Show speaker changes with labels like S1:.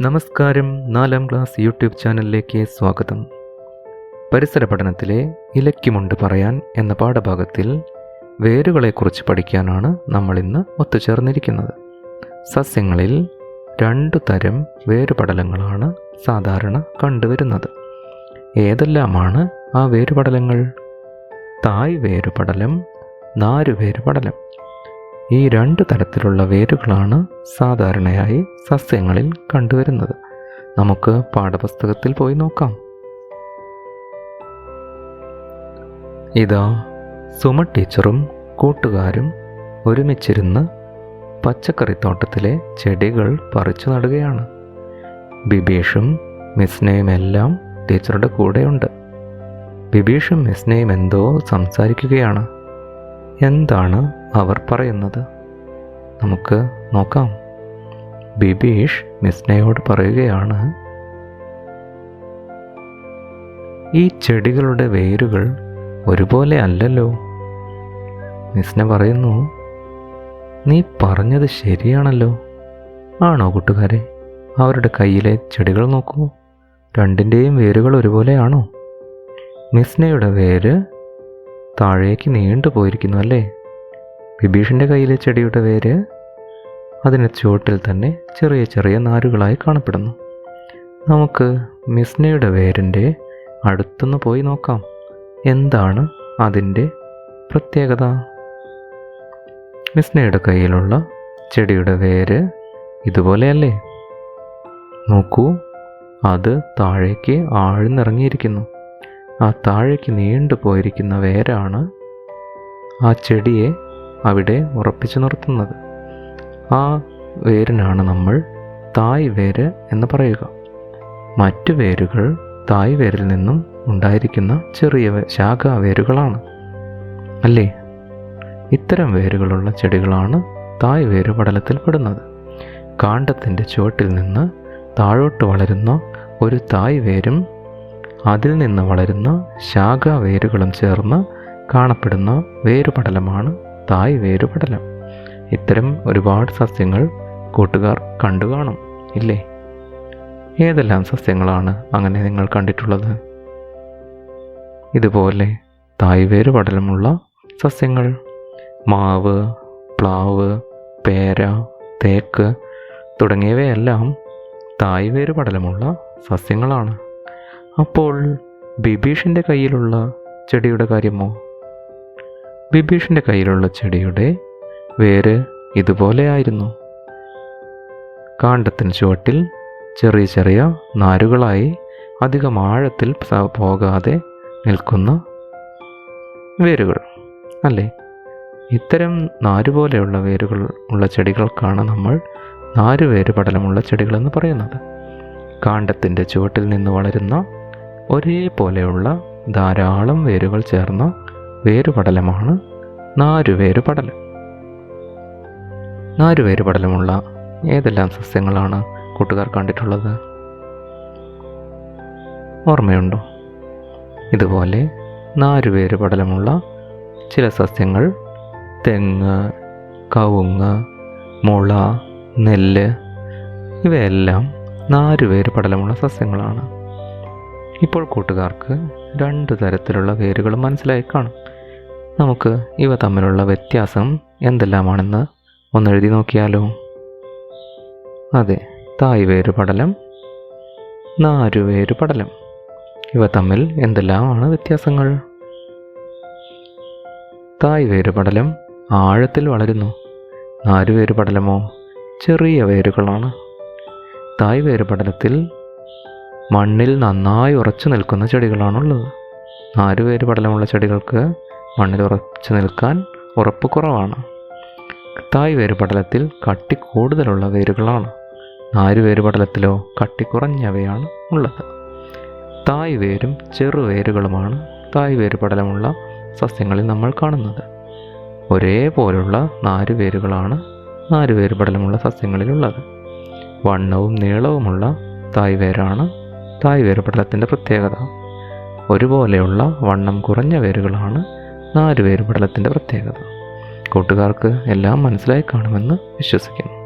S1: നമസ്കാരം. നാലാം class YouTube ചാനലിലേക്ക് സ്വാഗതം. പരിസര പഠനത്തിലെ ഇലക്കുമുണ്ട് പറയാൻ എന്ന പാഠഭാഗത്തിൽ വേരുകളെക്കുറിച്ച് പഠിക്കാനാണ് നമ്മൾ ഇന്ന് ഒത്തുചേർന്നിരിക്കുന്നത്. സസ്യങ്ങളിൽ രണ്ടു തരം വേരുപടലങ്ങളാണ് സാധാരണ കണ്ടുവരുന്നത്. ഏതെല്ലാമാണ് ആ വേരുപടലങ്ങൾ? തായ് വേരുപടലം നാരുവേരുപടലം ഈ രണ്ട് തരത്തിലുള്ള വേരുകളാണ് സാധാരണയായി സസ്യങ്ങളിൽ കണ്ടുവരുന്നത്. നമുക്ക് പാഠപുസ്തകത്തിൽ പോയി നോക്കാം. ഇതാ സുമ ടീച്ചറും കൂട്ടുകാരും ഒരുമിച്ചിരുന്ന് പച്ചക്കറിത്തോട്ടത്തിലെ ചെടികൾ പറിച്ചു നടുകയാണ്. ബിബീഷും മിസ്നയും എല്ലാം ടീച്ചറുടെ കൂടെയുണ്ട്. ബിബീഷും മിസ്നയും എന്തോ സംസാരിക്കുകയാണ്. എന്താണ് അവർ പറയുന്നത്. നമുക്ക് നോക്കാം. ബിബീഷ് മിസ്നയോട് പറയുകയാണ് ഈ ചെടികളുടെ വേരുകൾ ഒരുപോലെ അല്ലല്ലോ. മിസ്ന പറയുന്നു നീ പറഞ്ഞത് ശരിയാണല്ലോ. ആണോ കൂട്ടുകാരെ? അവരുടെ കയ്യിലെ ചെടികൾ നോക്കൂ. രണ്ടിന്റെയും വേരുകൾ ഒരുപോലെയാണോ? മിസ്നയുടെ വേര് താഴേക്ക് നീണ്ടു പോയിരിക്കുന്നു അല്ലേ? ബിബീഷിന്റെ കയ്യിലെ ചെടിയുടെ വേര് അതിന് ചുവട്ടിൽ തന്നെ ചെറിയ ചെറിയ നാരുകളായി കാണപ്പെടുന്നു. നമുക്ക് മിസ്നയുടെ വേരിന്റെ അടുത്തുനിന്ന് പോയി നോക്കാം. എന്താണ് അതിന്റെ പ്രത്യേകത? മിസ്നയുടെ കയ്യിലുള്ള ചെടിയുടെ വേര് ഇതുപോലെയല്ലേ? നോക്കൂ അത് താഴേക്ക് ആഴ്ന്നിറങ്ങിയിരിക്കുന്നു. ആ താഴേക്ക് നീണ്ടു പോയിരിക്കുന്ന വേരാണ് ആ ചെടിയെ അവിടെ ഉറപ്പിച്ചു നിർത്തുന്നത്. ആ വേരിനാണ് നമ്മൾ തായ് വേര് എന്ന് പറയുക. മറ്റു വേരുകൾ തായ് വേരിൽ നിന്നും ഉണ്ടായിരിക്കുന്ന ചെറിയ ശാഖാവേരുകളാണ് അല്ലേ? ഇത്തരം വേരുകളുള്ള ചെടികളാണ് തായ് വേര് പടലത്തിൽ പെടുന്നത്. കാണ്ടത്തിന്റെ ചുവട്ടിൽ നിന്ന് താഴോട്ട് വളരുന്ന ഒരു തായ് വേരും അതിൽ നിന്ന് വളരുന്ന ശാഖാവേരുകളും ചേർന്ന് കാണപ്പെടുന്ന വേരുപടലമാണ് തായ് വേരുപടലം. ഇത്തരം ഒരുപാട് സസ്യങ്ങൾ കൂട്ടുകാർ കണ്ടു കാണും ഇല്ലേ? ഏതെല്ലാം സസ്യങ്ങളാണ് അങ്ങനെ നിങ്ങൾ കണ്ടിട്ടുള്ളത്? ഇതുപോലെ തായ് വേരുപടലമുള്ള സസ്യങ്ങൾ. മാവ് പ്ലാവ് പേര തേക്ക് തുടങ്ങിയവയെല്ലാം തായ് വേരുപടലമുള്ള സസ്യങ്ങളാണ്. അപ്പോൾ ബിബീഷിന്റെ കയ്യിലുള്ള ചെടിയുടെ കാര്യമോ? ബിബീഷിന്റെ കയ്യിലുള്ള ചെടിയുടെ വേര് ഇതുപോലെയായിരുന്നു കാണ്ടത്തിന് ചുവട്ടിൽ ചെറിയ ചെറിയ നാരുകളായി അധികം ആഴത്തിൽ പോകാതെ നിൽക്കുന്ന വേരുകൾ അല്ലേ? ഇത്തരം നാരുപോലെയുള്ള വേരുകൾ ഉള്ള ചെടികൾക്കാണ് നമ്മൾ നാരുവേര് പടലമുള്ള ചെടികളെന്ന് പറയുന്നത്. കാണ്ടത്തിന്റെ ചുവട്ടിൽ നിന്ന് വളരുന്ന ഒരേപോലെയുള്ള ധാരാളം വേരുകൾ ചേർന്ന വേരുപടലമാണ് നാരുവേരുപടലം. നാരുവേരുപടലമുള്ള ഏതെല്ലാം സസ്യങ്ങളാണ് കൂട്ടുകാർ കണ്ടിട്ടുള്ളത്? ഓർമ്മയുണ്ടോ? ഇതുപോലെ നാരുവേരുപടലമുള്ള ചില സസ്യങ്ങൾ തെങ്ങ് കവുങ്ങ് മുള നെല്ല് ഇവയെല്ലാം നാരുവേര് പടലമുള്ള സസ്യങ്ങളാണ്. ഇപ്പോൾ കൂട്ടുകാർക്ക് രണ്ട് തരത്തിലുള്ള വേരുകൾ മനസ്സിലായി കാണും. നമുക്ക് ഇവ തമ്മിലുള്ള വ്യത്യാസം എന്തെല്ലാമാണെന്ന് ഒന്ന് എഴുതി നോക്കിയാലോ? അതെ തായ് വേര് പടലം നാരുവേര് പടലം. ഇവ തമ്മിൽ എന്തെല്ലാമാണ് വ്യത്യാസങ്ങൾ? തായ് വേര് പടലം ആഴത്തിൽ വളരുന്നു. നാരുവേര് പടലമോ ചെറിയ വേരുകളാണ്. തായ് വേര് പടലത്തിൽ മണ്ണിൽ നന്നായി ഉറച്ചു നിൽക്കുന്ന ചെടികളാണുള്ളത്. നാരുവേര് പടലമുള്ള ചെടികൾക്ക് മണ്ണിൽ നിൽക്കാൻ ഉറപ്പ് കുറവാണ് തായ് വേര് പടലത്തിൽ കട്ടി കൂടുതലുള്ള വേരുകളാണ്. നാലുവേര് പടലത്തിലോ കട്ടി കുറഞ്ഞവയാണ് ഉള്ളത്. തായ് വേരും ചെറുവേരുകളുമാണ് തായ് വേര് പടലമുള്ള സസ്യങ്ങളിൽ നമ്മൾ കാണുന്നത്. ഒരേപോലുള്ള നാല് വേരുകളാണ് നാല് വേര് പടലമുള്ള സസ്യങ്ങളിലുള്ളത് വണ്ണവും നീളവുമുള്ള തായ് വേരാണ് തായ് വേര് പടലത്തിന്റെ പ്രത്യേകത. ഒരുപോലെയുള്ള വണ്ണം കുറഞ്ഞ വേരുകളാണ് നാല് വേര് പടലത്തിന്റെ പ്രത്യേകത. കൂട്ടുകാർക്ക് എല്ലാം മനസ്സിലായി കാണുമെന്ന് വിശ്വസിക്കുന്നു.